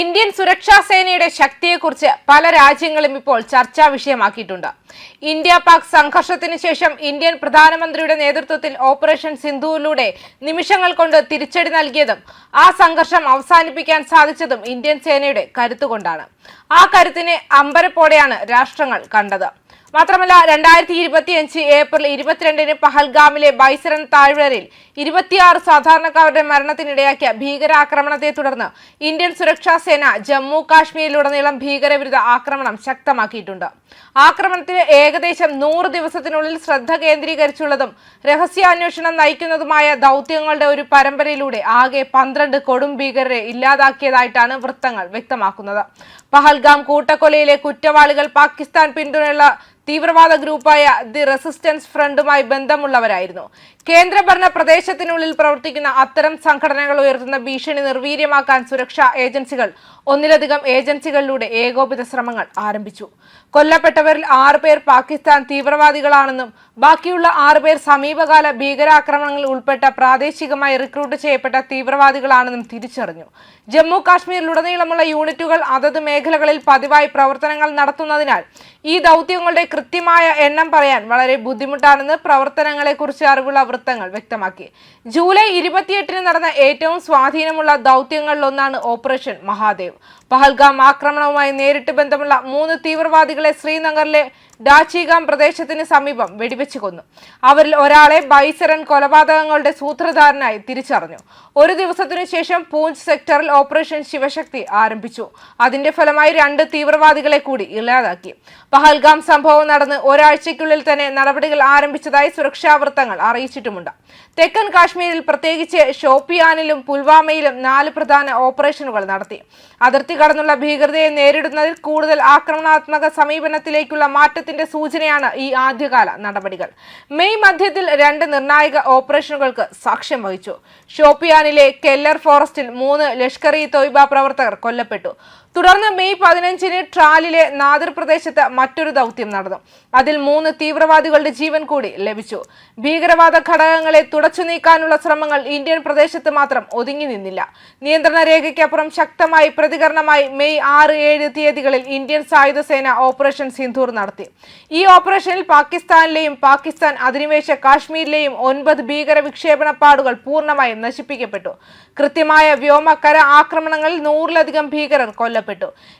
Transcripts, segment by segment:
Indian സുരക്ഷാ സേനയുടെ ശക്തിയെക്കുറിച്ച് പല രാജ്യങ്ങളും ഇപ്പോൾ ചർച്ചാ വിഷയമാക്കിയിട്ടുണ്ട്. ഇന്ത്യ പാക് സംഘർഷത്തിന് ശേഷം ഇന്ത്യൻ പ്രധാനമന്ത്രിയുടെ നേതൃത്വത്തിൽ ഓപ്പറേഷൻ സിന്ധുവിലൂടെ നിമിഷങ്ങൾ കൊണ്ട് തിരിച്ചടി നൽകിയതും ആ സംഘർഷം അവസാനിപ്പിക്കാൻ സാധിച്ചതും ഇന്ത്യൻ സേനയുടെ കരുത്തുകൊണ്ടാണ്. ആ കരുത്തിനെ അമ്പരപ്പോടെയാണ് രാഷ്ട്രങ്ങൾ കണ്ടത്. മാത്രമല്ല രണ്ടായിരത്തി ഇരുപത്തിയഞ്ച് ഏപ്രിൽ ഇരുപത്തിരണ്ടിന് പഹൽഗാമിലെ ബൈസരൻ താഴ്വരയിൽ ഇരുപത്തിയാറ് സാധാരണക്കാരുടെ മരണത്തിനിടയാക്കിയ ഭീകരാക്രമണത്തെ തുടർന്ന് ഇന്ത്യൻ സുരക്ഷാ സേന ജമ്മു കാശ്മീരിലുടനീളം ഭീകരവിരുദ്ധ ആക്രമണം ശക്തമാക്കിയിട്ടുണ്ട്. ആക്രമണത്തിന് ഏകദേശം നൂറ് ദിവസത്തിനുള്ളിൽ ശ്രദ്ധ കേന്ദ്രീകരിച്ചുള്ളതും രഹസ്യാന്വേഷണം നയിക്കുന്നതുമായ ദൗത്യങ്ങളുടെ ഒരു പരമ്പരയിലൂടെ ആകെ പന്ത്രണ്ട് കൊടും ഭീകരരെ ഇല്ലാതാക്കിയതായിട്ടാണ് വൃത്തങ്ങൾ വ്യക്തമാക്കുന്നത്. പഹൽഗാം കൂട്ടക്കൊലയിലെ കുറ്റവാളികൾ പാകിസ്ഥാൻ പിന്തുണയുള്ള തീവ്രവാദ ഗ്രൂപ്പായ ദി റെസിസ്റ്റൻസ് ഫ്രണ്ടുമായി ബന്ധമുള്ളവരായിരുന്നു. കേന്ദ്രഭരണ പ്രദേശത്തിനുള്ളിൽ പ്രവർത്തിക്കുന്ന അത്തരം സംഘടനകൾ ഉയർത്തുന്ന ഭീഷണി നിർവീര്യമാക്കാൻ സുരക്ഷാ ഏജൻസികൾ ഒന്നിലധികം ഏജൻസികളിലൂടെ ഏകോപിത ശ്രമങ്ങൾ ആരംഭിച്ചു. കൊല്ലപ്പെട്ടവരിൽ ആറുപേർ പാകിസ്ഥാൻ തീവ്രവാദികളാണെന്നും ബാക്കിയുള്ള ആറുപേർ സമീപകാല ഭീകരാക്രമണങ്ങളിൽ ഉൾപ്പെട്ട പ്രാദേശികമായി റിക്രൂട്ട് ചെയ്യപ്പെട്ട തീവ്രവാദികളാണെന്നും തിരിച്ചറിഞ്ഞു. ജമ്മു കാശ്മീരിലുടനീളമുള്ള യൂണിറ്റുകൾ അതത് മേഖലകളിൽ പതിവായി പ്രവർത്തനങ്ങൾ നടത്തുന്നതിനാൽ ഈ ദൗത്യങ്ങളുടെ കൃത്യമായ എണ്ണം പറയാൻ വളരെ ബുദ്ധിമുട്ടാണെന്ന് പ്രവർത്തനങ്ങളെക്കുറിച്ച് അറിവുള്ള വൃത്തങ്ങൾ വ്യക്തമാക്കി. ജൂലൈ ഇരുപത്തിയെട്ടിന് നടന്ന ഏറ്റവും സ്വാധീനമുള്ള ദൗത്യങ്ങളിലൊന്നാണ് ഓപ്പറേഷൻ മഹാദേവ്. പഹൽഗാം ആക്രമണവുമായി നേരിട്ട് ബന്ധമുള്ള മൂന്ന് തീവ്രവാദികളെ ശ്രീനഗറിലെ ഡാച്ചിഗാം പ്രദേശത്തിന് സമീപം വെടിവെച്ച് കൊന്നു. അവരിൽ ഒരാളെ ബൈസറൻ കൊലപാതകങ്ങളുടെ സൂത്രധാരനായി തിരിച്ചറിഞ്ഞു. ഒരു ദിവസത്തിനു ശേഷം പൂഞ്ച് സെക്ടറിൽ ഓപ്പറേഷൻ ശിവശക്തി ആരംഭിച്ചു. അതിന്റെ ഫലമായി രണ്ട് തീവ്രവാദികളെ കൂടി ഇല്ലാതാക്കി. പഹൽഗാം സംഭവം നടന്ന് ഒരാഴ്ചയ്ക്കുള്ളിൽ തന്നെ നടപടികൾ ആരംഭിച്ചതായി സുരക്ഷാ വൃത്തങ്ങൾ അറിയിച്ചിട്ടുമുണ്ട്. തെക്കൻ കാശ്മീരിൽ പ്രത്യേകിച്ച് ഷോപ്പിയാനിലും പുൽവാമയിലും നാല് പ്രധാന ഓപ്പറേഷനുകൾ നടത്തി. അതിർത്തി കടന്നുള്ള ഭീകരതയെ നേരിടുന്നതിൽ കൂടുതൽ ആക്രമണാത്മക സമീപനത്തിലേക്കുള്ള മാറ്റത്തിന്റെ സൂചനയാണ് ഈ ആദ്യകാല നടപടികൾ. മെയ് മധ്യത്തിൽ രണ്ട് നിർണായക ഓപ്പറേഷനുകൾക്ക് സാക്ഷ്യം വഹിച്ചു. ഷോപ്പിയാനിലെ കെല്ലർ ഫോറസ്റ്റിൽ മൂന്ന് ലഷ്കർ ഇ പ്രവർത്തകർ കൊല്ലപ്പെട്ടു. തുടർന്ന് മെയ് പതിനഞ്ചിന് ട്രാലിലെ നാദർ പ്രദേശത്ത് മറ്റൊരു ദൗത്യം നടന്നു. അതിൽ മൂന്ന് തീവ്രവാദികളുടെ ജീവൻ കൂടി ലഭിച്ചു. ഭീകരവാദ ഘടകങ്ങളെ തുടച്ചു നീക്കാനുള്ള ശ്രമങ്ങൾ ഇന്ത്യൻ പ്രദേശത്ത് മാത്രം ഒതുങ്ങി നിന്നില്ല. നിയന്ത്രണ രേഖയ്ക്കപ്പുറം ശക്തമായി പ്രതികരണമായി മെയ് ആറ് ഏഴ് തീയതികളിൽ ഇന്ത്യൻ സായുധ സേന ഓപ്പറേഷൻ സിന്ധൂർ നടത്തി. ഈ ഓപ്പറേഷനിൽ പാകിസ്ഥാനിലെയും പാകിസ്ഥാൻ അധിനിവേശ കാശ്മീരിലെയും ഒൻപത് ഭീകര വിക്ഷേപണ പാടുകൾ പൂർണമായും നശിപ്പിക്കപ്പെട്ടു. കൃത്യമായ വ്യോമകര ആക്രമണങ്ങളിൽ നൂറിലധികം ഭീകരർ കൊല്ലപ്പെട്ടു.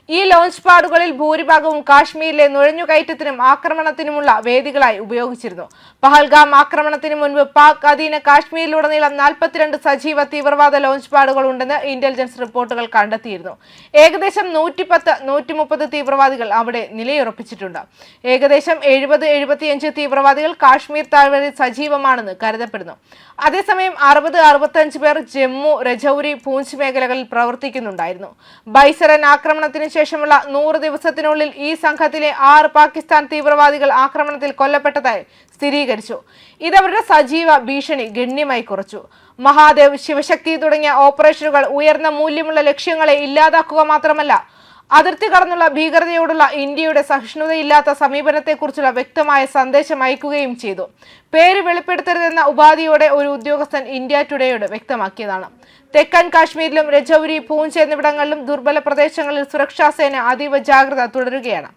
ഈ ലോഞ്ച് പാഡുകളിൽ ഭൂരിഭാഗവും കാശ്മീരിലെ നുഴഞ്ഞുകയറ്റത്തിനും ആക്രമണത്തിനുമുള്ള വേദികളായി ഉപയോഗിച്ചിരുന്നു. പഹൽഗാം ആക്രമണത്തിന് മുൻപ് പാക് അധീന കാശ്മീരിലുടനീളം നാൽപ്പത്തിരണ്ട് സജീവ തീവ്രവാദ ലോഞ്ച് പാഡുകൾ ഉണ്ടെന്ന് ഇന്റലിജൻസ് റിപ്പോർട്ടുകൾ കണ്ടെത്തിയിരുന്നു. ഏകദേശം നൂറ്റിപ്പത്ത് നൂറ്റി മുപ്പത് തീവ്രവാദികൾ അവിടെ നിലയുറപ്പിച്ചിട്ടുണ്ട്. ഏകദേശം എഴുപത് എഴുപത്തിയഞ്ച് തീവ്രവാദികൾ കാശ്മീർ താഴ്വരയിൽ സജീവമാണെന്ന് കരുതപ്പെടുന്നു. അതേസമയം അറുപത് അറുപത്തഞ്ച് പേർ ജമ്മു രജൌരി പൂഞ്ച് മേഖലകളിൽ പ്രവർത്തിക്കുന്നുണ്ടായിരുന്നു. ബൈസറൻ ആക്രമണത്തിന് ശേഷമുള്ള നൂറ് ദിവസത്തിനുള്ളിൽ ഈ സംഘത്തിലെ ആറ് പാകിസ്ഥാൻ തീവ്രവാദികൾ ആക്രമണത്തിൽ കൊല്ലപ്പെട്ടതായി സ്ഥിരീകരിച്ചു. ഇതവരുടെ സജീവ ഭീഷണി ഗണ്യമായി കുറച്ചു. മഹാദേവ് ശിവശക്തി തുടങ്ങിയ ഓപ്പറേഷനുകൾ ഉയർന്ന മൂല്യമുള്ള ലക്ഷ്യങ്ങളെ ഇല്ലാതാക്കുക മാത്രമല്ല അതിർത്തി കടന്നുള്ള ഭീകരതയോടുള്ള ഇന്ത്യയുടെ സഹിഷ്ണുതയില്ലാത്ത സമീപനത്തെക്കുറിച്ചുള്ള വ്യക്തമായ സന്ദേശം അയക്കുകയും ചെയ്തു. പേര് വെളിപ്പെടുത്തരുതെന്ന ഉപാധിയോടെ ഒരു ഉദ്യോഗസ്ഥൻ ഇന്ത്യ ടുഡേയോട് വ്യക്തമാക്കിയതാണ്. തെക്കൻ കാശ്മീരിലും രജൌരി പൂഞ്ച് എന്നിവിടങ്ങളിലും ദുർബല പ്രദേശങ്ങളിൽ സുരക്ഷാ സേന അതീവ ജാഗ്രത തുടരുകയാണ്.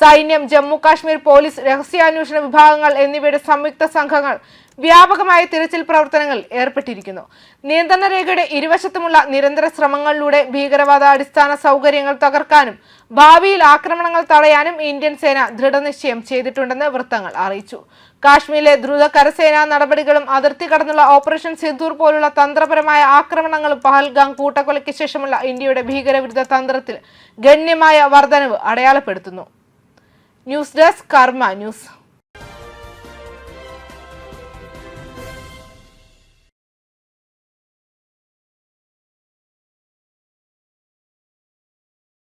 സൈന്യം ജമ്മു കാശ്മീർ പോലീസ് രഹസ്യാന്വേഷണ വിഭാഗങ്ങൾ എന്നിവയുടെ സംയുക്ത സംഘങ്ങൾ വ്യാപകമായ തിരച്ചിൽ പ്രവർത്തനങ്ങൾ ഏർപ്പെട്ടിരിക്കുന്നു. നിയന്ത്രണ രേഖയുടെ ഇരുവശത്തുമുള്ള നിരന്തര ശ്രമങ്ങളിലൂടെ ഭീകരവാദ അടിസ്ഥാന സൗകര്യങ്ങൾ തകർക്കാനും ഭാവിയിൽ ആക്രമണങ്ങൾ തടയാനും ഇന്ത്യൻ സേന ദൃഢനിശ്ചയം ചെയ്തിട്ടുണ്ടെന്ന് വൃത്തങ്ങൾ അറിയിച്ചു. കാശ്മീരിലെ ദ്രുത കരസേനാ നടപടികളും അതിർത്തി കടന്നുള്ള ഓപ്പറേഷൻ സിന്ദൂർ പോലുള്ള തന്ത്രപരമായ ആക്രമണങ്ങളും പഹൽഗാം കൂട്ടക്കൊലയ്ക്ക് ശേഷമുള്ള ഇന്ത്യയുടെ ഭീകരവിരുദ്ധ തന്ത്രത്തിൽ ഗണ്യമായ വർധനവ് അടയാളപ്പെടുത്തുന്നു. News desk Karma news.